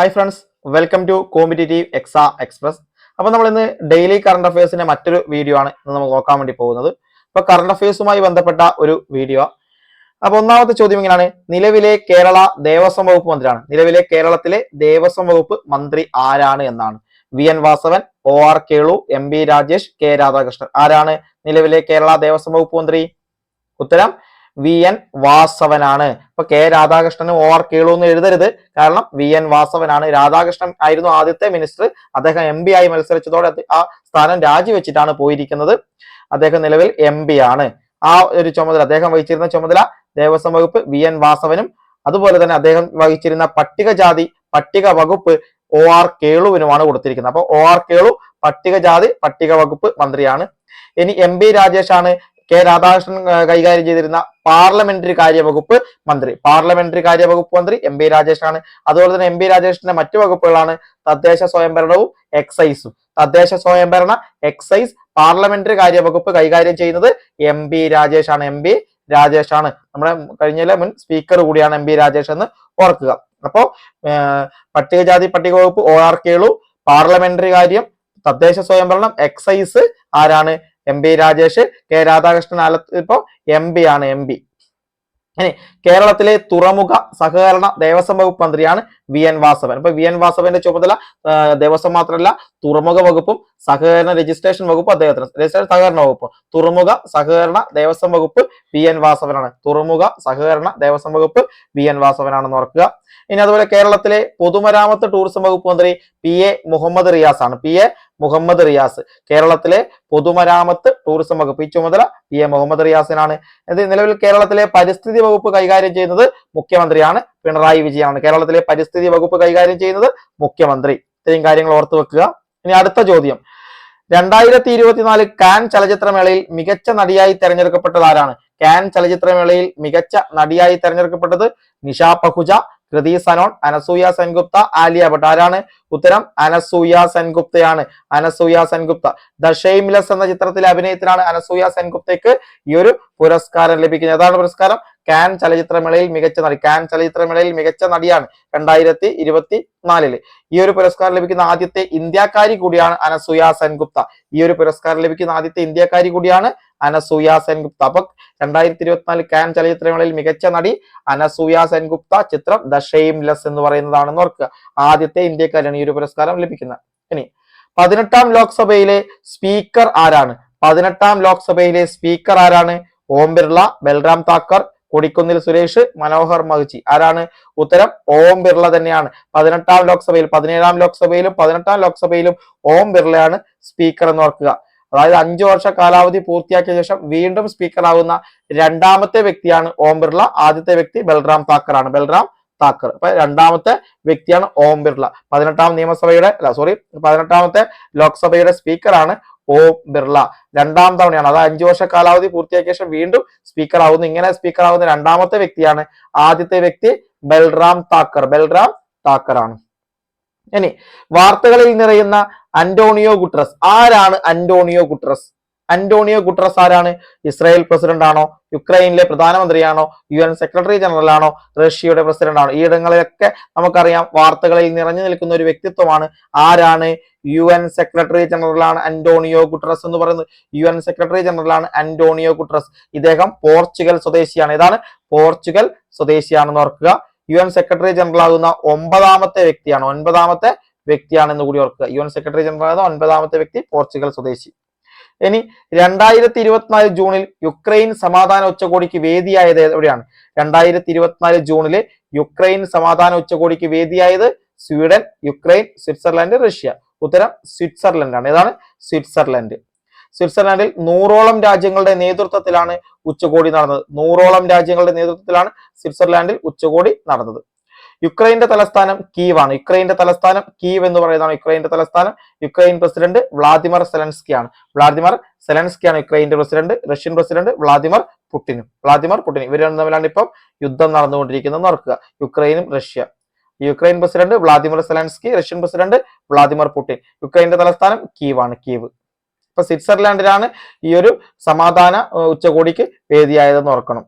Hi friends welcome to competitive എക്സാ express അപ്പോൾ നമ്മൾ ഇന്ന് ഡെയിലി കറണ്ട് അഫയേഴ്സിന്റെ മറ്റൊരു വീഡിയോ ആണ് ഇന്ന് നമുക്ക് നോക്കാൻ വേണ്ടി പോകുന്നത്. അപ്പോൾ കറണ്ട് അഫയേഴ്സുമായി ബന്ധപ്പെട്ട ഒരു വീഡിയോ അപ്പോൾ ഒന്നാമത്തെ ചോദ്യം ഇങ്ങനെയാണ്. നിലവിലെ കേരള ദേവസ്വം വകുപ്പ് മന്ത്രിയാണ്. നിലവിലെ കേരളത്തിലെ ദേവസ്വം വകുപ്പ് മന്ത്രി ആരാണ് എന്നാണ്. V N Vasavan O R Kelu M B Rajesh K Radhakrishnan. ആരാണ് നിലവിലെ കേരള ദേവസ്വം വകുപ്പ് മന്ത്രി? ഉത്തരം വി എൻ വാസവനാണ്. ഇപ്പൊ കെ രാധാകൃഷ്ണനും ഒ ആർ കേളു എന്ന് എഴുതരുത്. കാരണം വി എൻ വാസവനാണ്. രാധാകൃഷ്ണൻ ആയിരുന്നു ആദ്യത്തെ മിനിസ്റ്റർ. അദ്ദേഹം എം ആയി മത്സരിച്ചതോടെ ആ സ്ഥാനം രാജിവെച്ചിട്ടാണ് പോയിരിക്കുന്നത്. അദ്ദേഹം നിലവിൽ എം ആണ്. ആ ഒരു ചുമതല അദ്ദേഹം വഹിച്ചിരുന്ന ചുമതല ദേവസ്വം വകുപ്പ് വി എൻ വാസവനും. അതുപോലെ തന്നെ അദ്ദേഹം വഹിച്ചിരുന്ന പട്ടികജാതി പട്ടിക വകുപ്പ് ഒ ആർ കേളുവിനുമാണ് കൊടുത്തിരിക്കുന്നത്. അപ്പൊ ഒ ആർ കേളു പട്ടികജാതി പട്ടിക വകുപ്പ് മന്ത്രിയാണ്. ഇനി എം ബി രാജേഷ് ആണ് കെ രാധാകൃഷ്ണൻ കൈകാര്യം ചെയ്തിരുന്ന പാർലമെന്ററി കാര്യവകുപ്പ് മന്ത്രി. പാർലമെന്ററി കാര്യവകുപ്പ് മന്ത്രി എം പി രാജേഷാണ് അതുപോലെ തന്നെ എം പി രാജേഷിന്റെ മറ്റു വകുപ്പുകളാണ് തദ്ദേശ സ്വയംഭരണവും എക്സൈസും. തദ്ദേശ സ്വയംഭരണ എക്സൈസ് പാർലമെന്ററി കാര്യവകുപ്പ് കൈകാര്യം ചെയ്യുന്നത് എം പി രാജേഷാണ്. എം പി രാജേഷാണ്. നമ്മുടെ കഴിഞ്ഞ മുൻ സ്പീക്കർ കൂടിയാണ് എം പി രാജേഷ് എന്ന് ഓർക്കുക. അപ്പോ പട്ടികജാതി പട്ടിക വകുപ്പ് ഒ ആർ കേളു പാർലമെന്ററി കാര്യം തദ്ദേശ സ്വയംഭരണം എക്സൈസ് ആരാണ്? M P Rajesh K Radhakrishnan ഇപ്പോ എം പി ആണ് എം പി കേരളത്തിലെ തുറമുഖ സഹകരണ ദേവസ്വം വകുപ്പ് മന്ത്രിയാണ് വി എൻ വാസവൻ. അപ്പൊ വി എൻ വാസവന്റെ ചുമതല ദേവസ്വം മാത്രമല്ല തുറമുഖ വകുപ്പും സഹകരണ രജിസ്ട്രേഷൻ വകുപ്പ് അദ്ദേഹത്തിന്. രജിസ്ട്രേഷൻ സഹകരണ വകുപ്പ്. തുറമുഖ സഹകരണ ദേവസ്വം വകുപ്പ് വി എൻ വാസവനാണ്. തുറമുഖ സഹകരണ ദേവസ്വം വകുപ്പ് വി എൻ വാസവനാണെന്ന് ഓർക്കുക. ഇനി അതുപോലെ കേരളത്തിലെ പൊതുമരാമത്ത് ടൂറിസം വകുപ്പ് മന്ത്രി പി എ മുഹമ്മദ് റിയാസ് ആണ്. P A Muhammad Riyas. കേരളത്തിലെ പൊതുമരാമത്ത് ടൂറിസം വകുപ്പ്. ഈ ചുമതല പി എ മുഹമ്മദ് റിയാസിനാണ്. നിലവിൽ കേരളത്തിലെ പരിസ്ഥിതി വകുപ്പ് കൈകാര്യം ചെയ്യുന്നത് മുഖ്യമന്ത്രിയാണ്. പിണറായി വിജയനാണ്. കേരളത്തിലെ പരിസ്ഥിതി വകുപ്പ് കൈകാര്യം ചെയ്യുന്നത് മുഖ്യമന്ത്രി. ഇത്രയും കാര്യങ്ങൾ ഓർത്തു വെക്കുക. ഇനി അടുത്ത ചോദ്യം. രണ്ടായിരത്തി ഇരുപത്തിനാല് കാൻ ചലച്ചിത്രമേളയിൽ മികച്ച നടിയായി തെരഞ്ഞെടുക്കപ്പെട്ടത് ആരാണ്? കാൻ ചലച്ചിത്രമേളയിൽ മികച്ച നടിയായി തെരഞ്ഞെടുക്കപ്പെട്ടത് നിഷ പഹുജ കൃതി സനോൺ അനസൂയ സെൻഗുപ്ത ആലിയ ഭട്ട്. ആരാണ്? ഉത്തരം അനസൂയ സെൻഗുപ്തയാണ്. അനസൂയ സെൻഗുപ്ത. ദ എന്ന ചിത്രത്തിലെ അഭിനയത്തിനാണ് അനസൂയ സെൻഗുപ്തയ്ക്ക് ഈ ഒരു പുരസ്കാരം ലഭിക്കുന്നത്. ഏതാണ് പുരസ്കാരം. കാൻ ചലച്ചിത്രമേളയിൽ മികച്ച നടി കാൻ ചലച്ചിത്രമേളയിൽ മികച്ച നടിയാണ് രണ്ടായിരത്തി ഇരുപത്തി നാലിൽ. ഈ ഒരു പുരസ്കാരം ലഭിക്കുന്ന ആദ്യത്തെ ഇന്ത്യക്കാരി കൂടിയാണ് അനസൂയ സെൻഗുപ്ത. ഈ ഒരു പുരസ്കാരം ലഭിക്കുന്ന ആദ്യത്തെ ഇന്ത്യക്കാരി കൂടിയാണ് അനസൂയ സെൻഗുപ്ത. അപ്പൊ രണ്ടായിരത്തി ഇരുപത്തിനാല് കാൻ ചലച്ചിത്രമേളയിൽ മികച്ച നടി അനസൂയ സെൻഗുപ്ത ചിത്രം ദ ഷെയിംലെസ് എന്ന് പറയുന്നതാണെന്ന് ഓർക്കുക. ആദ്യത്തെ ഇന്ത്യക്കാരാണ് ഈ ഒരു പുരസ്കാരം ലഭിക്കുന്നത്. ഇനി പതിനെട്ടാം ലോക്സഭയിലെ സ്പീക്കർ ആരാണ്? പതിനെട്ടാം ലോക്സഭയിലെ സ്പീക്കർ ആരാണ്? ഓം ബിർള ബൽറാം താക്കർ കൊടിക്കുന്നിൽ സുരേഷ് മനോഹർ മഹിച്ചി ആരാണ്? ഉത്തരം ഓം ബിർള തന്നെയാണ്. പതിനെട്ടാം ലോക്സഭയിൽ പതിനേഴാം ലോക്സഭയിലും പതിനെട്ടാം ലോക്സഭയിലും ഓം ബിർളയാണ് സ്പീക്കർ എന്ന് ഓർക്കുക. അതായത് അഞ്ചു വർഷ കാലാവധി പൂർത്തിയാക്കിയ ശേഷം വീണ്ടും സ്പീക്കർ ആവുന്ന രണ്ടാമത്തെ വ്യക്തിയാണ് ഓം ബിർള. ആദ്യത്തെ വ്യക്തി ബൽറാം താക്കറാണ്. ബൽറാം താക്കർ. അപ്പൊ രണ്ടാമത്തെ വ്യക്തിയാണ് ഓം ബിർള. പതിനെട്ടാം നിയമസഭയുടെ അല്ല സോറി പതിനെട്ടാമത്തെ ലോക്സഭയുടെ സ്പീക്കറാണ് ഓം ബിർള. രണ്ടാം തവണയാണ്. അതായത് അഞ്ചു വർഷ കാലാവധി പൂർത്തിയാക്കിയ ശേഷം വീണ്ടും സ്പീക്കർ ആവുന്നു. ഇങ്ങനെ സ്പീക്കർ ആവുന്ന രണ്ടാമത്തെ വ്യക്തിയാണ് ആദ്യത്തെ വ്യക്തി ബൽറാം താക്കർ. ബൽറാം താക്കർ ആണ് ഇനി വാർത്തകളിൽ നിറയുന്ന അന്റോണിയോ ഗുട്രസ്. ആരാണ് അന്റോണിയോ ഗുട്രസ്? അന്റോണിയോ ഗുട്ടറസ് ആരാണ്? ഇസ്രായേൽ പ്രസിഡന്റ് ആണോ? യുക്രൈനിലെ പ്രധാനമന്ത്രിയാണോ? യു എൻ സെക്രട്ടറി ജനറൽ ആണോ? റഷ്യയുടെ പ്രസിഡന്റ് ആണോ? ഈ നമുക്കറിയാം വാർത്തകളിൽ നിറഞ്ഞു നിൽക്കുന്ന ഒരു വ്യക്തിത്വമാണ് ആരാണ്? യു എൻ സെക്രട്ടറി ജനറൽ ആണ് അന്റോണിയോ ഗുട്രസ് എന്ന് പറയുന്നത്. യു എൻ സെക്രട്ടറി ജനറൽ ആണ് അന്റോണിയോ ഗുട്രസ് ഇദ്ദേഹം പോർച്ചുഗൽ സ്വദേശിയാണ്. ഇതാണ് പോർച്ചുഗൽ സ്വദേശിയാണെന്ന് ഓർക്കുക. യു എൻ സെക്രട്ടറി ജനറൽ ആകുന്ന ഒമ്പതാമത്തെ വ്യക്തിയാണ്. ഒൻപതാമത്തെ വ്യക്തിയാണെന്ന് കൂടി ഓർക്കുക. യു എൻ സെക്രട്ടറി ജനറൽ ആകുന്ന ഒൻപതാമത്തെ വ്യക്തി പോർച്ചുഗൽ സ്വദേശി. ഇനി രണ്ടായിരത്തി ഇരുപത്തിനാല് ജൂണിൽ യുക്രൈൻ സമാധാന ഉച്ചകോടിക്ക് വേദിയായത് എവിടെയാണ്? രണ്ടായിരത്തി ഇരുപത്തിനാല് ജൂണിൽ യുക്രൈൻ സമാധാന ഉച്ചകോടിക്ക് വേദിയായത് സ്വീഡൻ യുക്രൈൻ സ്വിറ്റ്സർലൻഡ് റഷ്യ. ഉത്തരം സ്വിറ്റ്സർലൻഡ് ആണ് ഏതാണ്? സ്വിറ്റ്സർലൻഡ്. സ്വിറ്റ്സർലൻഡിൽ നൂറോളം രാജ്യങ്ങളുടെ നേതൃത്വത്തിലാണ് ഉച്ചകോടി നടന്നത്. നൂറോളം രാജ്യങ്ങളുടെ നേതൃത്വത്തിലാണ് സ്വിറ്റ്സർലാൻഡിൽ ഉച്ചകോടി നടന്നത്. യുക്രൈന്റെ തലസ്ഥാനം കീവ് ആണ് യുക്രൈന്റെ തലസ്ഥാനം കീവ് എന്ന് പറയുന്നതാണ് യുക്രൈന്റെ തലസ്ഥാനം. യുക്രൈൻ പ്രസിഡന്റ് വ്ളാദിമർ സെലൻസ്കി ആണ് വ്ളാദിമർ സെലൻസ്കി ആണ് യുക്രൈന്റെ പ്രസിഡന്റ് റഷ്യൻ പ്രസിഡന്റ് വ്ളാദിമർ പുടിനും. വ്ളാദിമർ പുടിൻ ഇവർ തമ്മിലാണ് ഇപ്പം യുദ്ധം നടന്നുകൊണ്ടിരിക്കുന്നത് ഓർക്കുക. യുക്രൈനും Russia. Ukraine president Vladimir Zelensky Russian president Vladimir Putin. യുക്രൈന്റെ തലസ്ഥാനം കീവാണ് കീവ്. ഇപ്പൊ സ്വിറ്റ്സർലാൻഡിലാണ് ഈ ഒരു സമാധാന ഉച്ചകോടിക്ക് വേദിയായതെന്ന് ഓർക്കണം.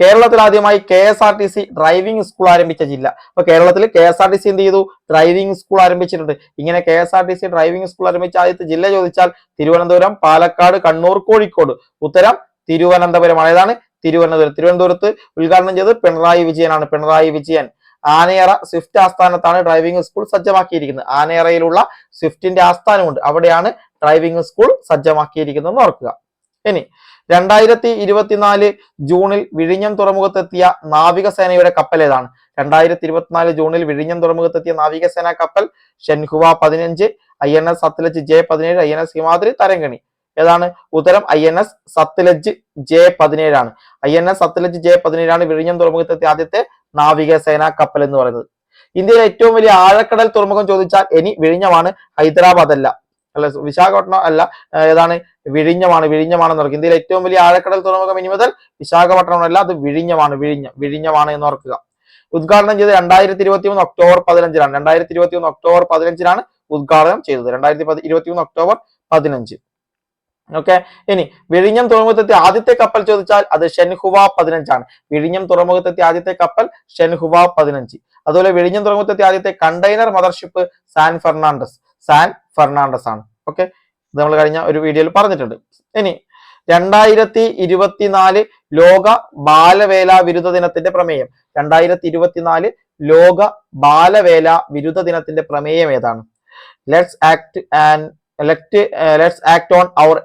കേരളത്തിൽ ആദ്യമായി K S R T C driving school ആരംഭിച്ച ജില്ല. അപ്പൊ കേരളത്തിൽ K S R T C എന്ത് ചെയ്തു? ഡ്രൈവിംഗ് സ്കൂൾ ആരംഭിച്ചിട്ടുണ്ട്. ഇങ്ങനെ K S R T C driving school ആരംഭിച്ച ആദ്യത്തെ ജില്ല ചോദിച്ചാൽ തിരുവനന്തപുരം പാലക്കാട് കണ്ണൂർ കോഴിക്കോട്. ഉത്തരം തിരുവനന്തപുരമാണ്. ഏതാണ്? തിരുവനന്തപുരം. തിരുവനന്തപുരത്ത് ഉദ്ഘാടനം ചെയ്തത് പിണറായി വിജയനാണ്. പിണറായി വിജയൻ. ആനയറ സ്വിഫ്റ്റ് ആസ്ഥാനത്താണ് ഡ്രൈവിംഗ് സ്കൂൾ സജ്ജമാക്കിയിരിക്കുന്നത്. ആനയറയിലുള്ള സ്വിഫ്റ്റിന്റെ ആസ്ഥാനമുണ്ട്. അവിടെയാണ് ഡ്രൈവിംഗ് സ്കൂൾ സജ്ജമാക്കിയിരിക്കുന്നത് ഓർക്കുക. ഇനി രണ്ടായിരത്തി ഇരുപത്തിനാല് ജൂണിൽ വിഴിഞ്ഞം തുറമുഖത്തെത്തിയ നാവികസേനയുടെ കപ്പൽ ഏതാണ്? രണ്ടായിരത്തി ഇരുപത്തിനാല് ജൂണിൽ വിഴിഞ്ഞം തുറമുഖത്തെത്തിയ നാവികസേന കപ്പൽ ഷെൻഹുവ പതിനഞ്ച് I N S Sutlej J പതിനേഴ് I N S Himadri Tarangini. ഏതാണ്? ഉത്തരം I N S Sutlej J പതിനേഴാണ്. I N S Sutlej J പതിനേഴാണ് വിഴിഞ്ഞം തുറമുഖത്തെത്തിയ ആദ്യത്തെ നാവികസേന കപ്പൽ എന്ന് പറയുന്നത്. ഇന്ത്യയിലെ ഏറ്റവും വലിയ ആഴക്കടൽ തുറമുഖം ചോദിച്ചാൽ ഇനി വിഴിഞ്ഞമാണ് ഹൈദരാബാദ് അല്ല അല്ല വിശാഖപട്ടണം അല്ല ഏതാണ്? വിഴിഞ്ഞമാണ്. വിഴിഞ്ഞമാണെന്ന് ഓർക്കുക. ഇന്ത്യയിലെ ഏറ്റവും വലിയ ആഴക്കടൽ തുറമുഖം ഇനി മുതൽ വിശാഖപട്ടണമല്ല അത് വിഴിഞ്ഞമാണ്. വിഴിഞ്ഞ വിഴിഞ്ഞമാണ് എന്ന് ഓർക്കുക. ഉദ്ഘാടനം ചെയ്ത് രണ്ടായിരത്തി ഇരുപത്തി മൂന്ന് ഒക്ടോബർ പതിനഞ്ചിലാണ് രണ്ടായിരത്തി ഇരുപത്തി മൂന്ന് ഒക്ടോബർ പതിനഞ്ചിനാണ് ഉദ്ഘാടനം ചെയ്തത്. രണ്ടായിരത്തി ഇരുപത്തി മൂന്ന് ഒക്ടോബർ പതിനഞ്ച്. ഓക്കെ? ഇനി വിഴിഞ്ഞം തുറമുഖത്തെത്തി ആദ്യത്തെ കപ്പൽ ചോദിച്ചാൽ അത് ഷെൻഹുവ പതിനഞ്ചാണ്. വിഴിഞ്ഞം തുറമുഖത്തെത്തി ആദ്യത്തെ കപ്പൽ ഷെൻഹുവ പതിനഞ്ച്. അതുപോലെ വിഴിഞ്ഞം തുറമുഖത്തെത്തി ആദ്യത്തെ container mothership San Fernandez. San Fernandez ആണ് ഓക്കെ ഇത് നമ്മൾ കഴിഞ്ഞ ഒരു വീഡിയോയിൽ പറഞ്ഞിട്ടുണ്ട്. ഇനി രണ്ടായിരത്തി ഇരുപത്തിനാല് ലോക ബാലവേല വിരുദ്ധ ദിനത്തിന്റെ പ്രമേയം. രണ്ടായിരത്തി ഇരുപത്തിനാല് ലോക ബാലവേല വിരുദ്ധ ദിനത്തിന്റെ പ്രമേയം ഏതാണ്? Let's act and let let's act on our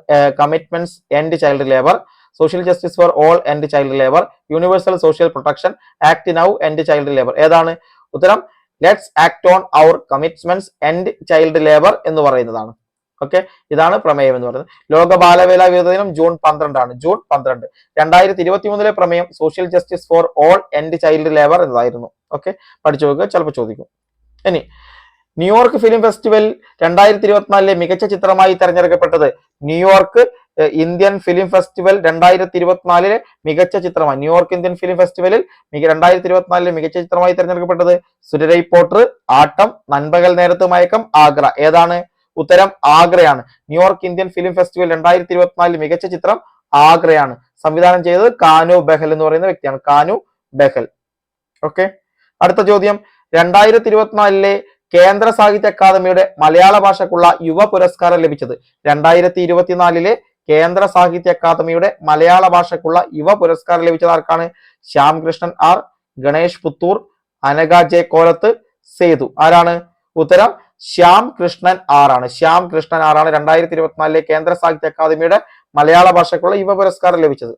commitments end child labour social justice for all end child labour universal social protection act now end child labour ഏതാണ്? ഉത്തരം let's act on our commitments end child labour എന്ന് പറയുന്നതാണ്. Okay ഇതാണ് പ്രമേയം എന്ന് പറയുന്നത്. ലോക ബാലവേല വിരുദ്ധ ദിനം ജൂൺ പന്ത്രണ്ടാണ്. ജൂൺ പന്ത്രണ്ട്. രണ്ടായിരത്തി ഇരുപത്തി മൂന്നിലെ പ്രമേയം social justice for all end child labour എന്നതായിരുന്നു. ഓക്കെ പഠിച്ചു നോക്കുക. ചിലപ്പോൾ ചോദിക്കും. ഇനി ന്യൂയോർക്ക് ഫിലിം ഫെസ്റ്റിവൽ രണ്ടായിരത്തി ഇരുപത്തിനാലിലെ മികച്ച ചിത്രമായി തെരഞ്ഞെടുക്കപ്പെട്ടത് ന്യൂയോർക്ക് ഇന്ത്യൻ ഫിലിം ഫെസ്റ്റിവൽ രണ്ടായിരത്തി ഇരുപത്തിനാലിലെ മികച്ച ചിത്രമാണ് ന്യൂയോർക്ക് ഇന്ത്യൻ ഫിലിം ഫെസ്റ്റിവലിൽ രണ്ടായിരത്തി ഇരുപത്തിനാലിലെ മികച്ച ചിത്രമായി തിരഞ്ഞെടുക്കപ്പെട്ടത് സുരരൈ പോട്ടർ ആട്ടം നൻപകൽ നേരത്ത് മയക്കം ആഗ്ര. ഏതാണ്? ഉത്തരം ആഗ്രയാണ്. New York Indian film festival രണ്ടായിരത്തി ഇരുപത്തിനാലിൽ മികച്ച ചിത്രം ആഗ്രയാണ്. സംവിധാനം ചെയ്തത് കാനു ബെഹൽ എന്ന് പറയുന്ന വ്യക്തിയാണ്. കാനു ബെഹൽ. ഓക്കെ. അടുത്ത ചോദ്യം. രണ്ടായിരത്തി ഇരുപത്തിനാലിലെ കേന്ദ്ര സാഹിത്യ അക്കാദമിയുടെ മലയാള ഭാഷക്കുള്ള യുവ പുരസ്കാരം ലഭിച്ചത് രണ്ടായിരത്തി ഇരുപത്തിനാലിലെ കേന്ദ്ര സാഹിത്യ അക്കാദമിയുടെ മലയാള ഭാഷയ്ക്കുള്ള യുവ പുരസ്കാരം ലഭിച്ചത് ആർക്കാണ്? Shyamkrishnan R Ganesh Puthur Anagha J Kolath Sethu. ആരാണ്? ഉത്തരം ശ്യാം കൃഷ്ണൻ ആണ്. ശ്യാം കൃഷ്ണൻ ആണ് രണ്ടായിരത്തി ഇരുപത്തിനാലിലെ കേന്ദ്ര സാഹിത്യ അക്കാദമിയുടെ മലയാള ഭാഷയ്ക്കുള്ള യുവ പുരസ്കാരം ലഭിച്ചത്.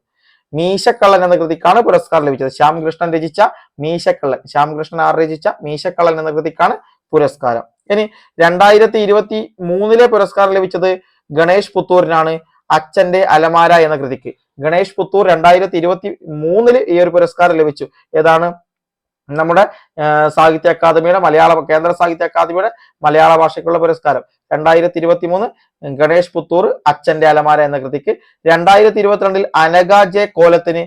മീശക്കള്ളൻ എന്ന കൃതിക്കാണ് പുരസ്കാരം ലഭിച്ചത്. ശ്യാംകൃഷ്ണൻ രചിച്ച മീശക്കള്ളൻ. ശ്യാംകൃഷ്ണൻ ആർ രചിച്ച മീശക്കള്ളൻ എന്ന കൃതിക്കാണ് പുരസ്കാരം. ഇനി രണ്ടായിരത്തി ഇരുപത്തി മൂന്നിലെ പുരസ്കാരം ലഭിച്ചത് ഗണേഷ് പുത്തൂരിനാണ്. അച്ഛന്റെ അലമാര എന്ന കൃതിക്ക്. ഗണേഷ് പുത്തൂർ രണ്ടായിരത്തി ഇരുപത്തി മൂന്നിൽ ഈ ഒരു പുരസ്കാരം ലഭിച്ചു. ഏതാണ്? നമ്മുടെ സാഹിത്യ അക്കാദമിയുടെ മലയാള കേന്ദ്ര സാഹിത്യ അക്കാദമിയുടെ മലയാള ഭാഷയ്ക്കുള്ള പുരസ്കാരം. രണ്ടായിരത്തി ഇരുപത്തി മൂന്ന് ഗണേഷ് പുത്തൂർ അച്ഛന്റെ അലമാര എന്ന കൃതിക്ക്. രണ്ടായിരത്തി ഇരുപത്തിരണ്ടിൽ അനഗാജെ കോലത്തിന്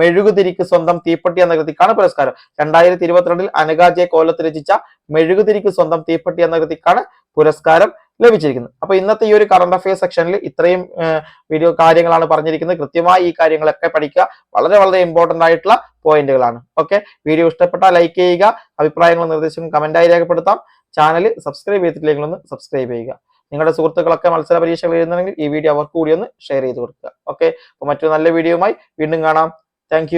മെഴുകുതിരിക്ക് സ്വന്തം തീപ്പട്ടി എന്ന കൃതിക്കാണ് പുരസ്കാരം. രണ്ടായിരത്തി ഇരുപത്തിരണ്ടിൽ അനഗാജെ കോലത്ത് രചിച്ച മെഴുകുതിരിക്ക് സ്വന്തം തീപ്പട്ടി എന്ന കൃതിക്കാണ് പുരസ്കാരം. ലഭിച്ചിരിക്കുന്നത് അപ്പൊ ഇന്നത്തെ ഈ ഒരു കറണ്ട് അഫയേഴ്സ് സെക്ഷനിൽ ഇത്രയും വീഡിയോ കാര്യങ്ങളാണ് പറഞ്ഞിരിക്കുന്നത്. കൃത്യമായി ഈ കാര്യങ്ങളൊക്കെ പഠിക്കുക. വളരെ വളരെ ഇമ്പോർട്ടന്റ് ആയിട്ടുള്ള പോയിന്റുകളാണ്. ഓക്കെ? വീഡിയോ ഇഷ്ടപ്പെട്ടാൽ ലൈക്ക് ചെയ്യുക. അഭിപ്രായങ്ങളും നിർദ്ദേശങ്ങളും കമന്റായി രേഖപ്പെടുത്താം. ചാനൽ സബ്സ്ക്രൈബ് ചെയ്തിട്ടില്ലെങ്കിൽ ഒന്ന് സബ്സ്ക്രൈബ് ചെയ്യുക. നിങ്ങളുടെ സുഹൃത്തുക്കളൊക്കെ മത്സര പരീക്ഷകൾ എഴുതുന്നുണ്ടെങ്കിൽ ഈ വീഡിയോ അവർക്ക് കൂടി ഒന്ന് ഷെയർ ചെയ്ത് കൊടുക്കുക. ഓക്കെ? അപ്പോൾ മറ്റൊരു നല്ല വീഡിയോയുമായി വീണ്ടും കാണാം. താങ്ക്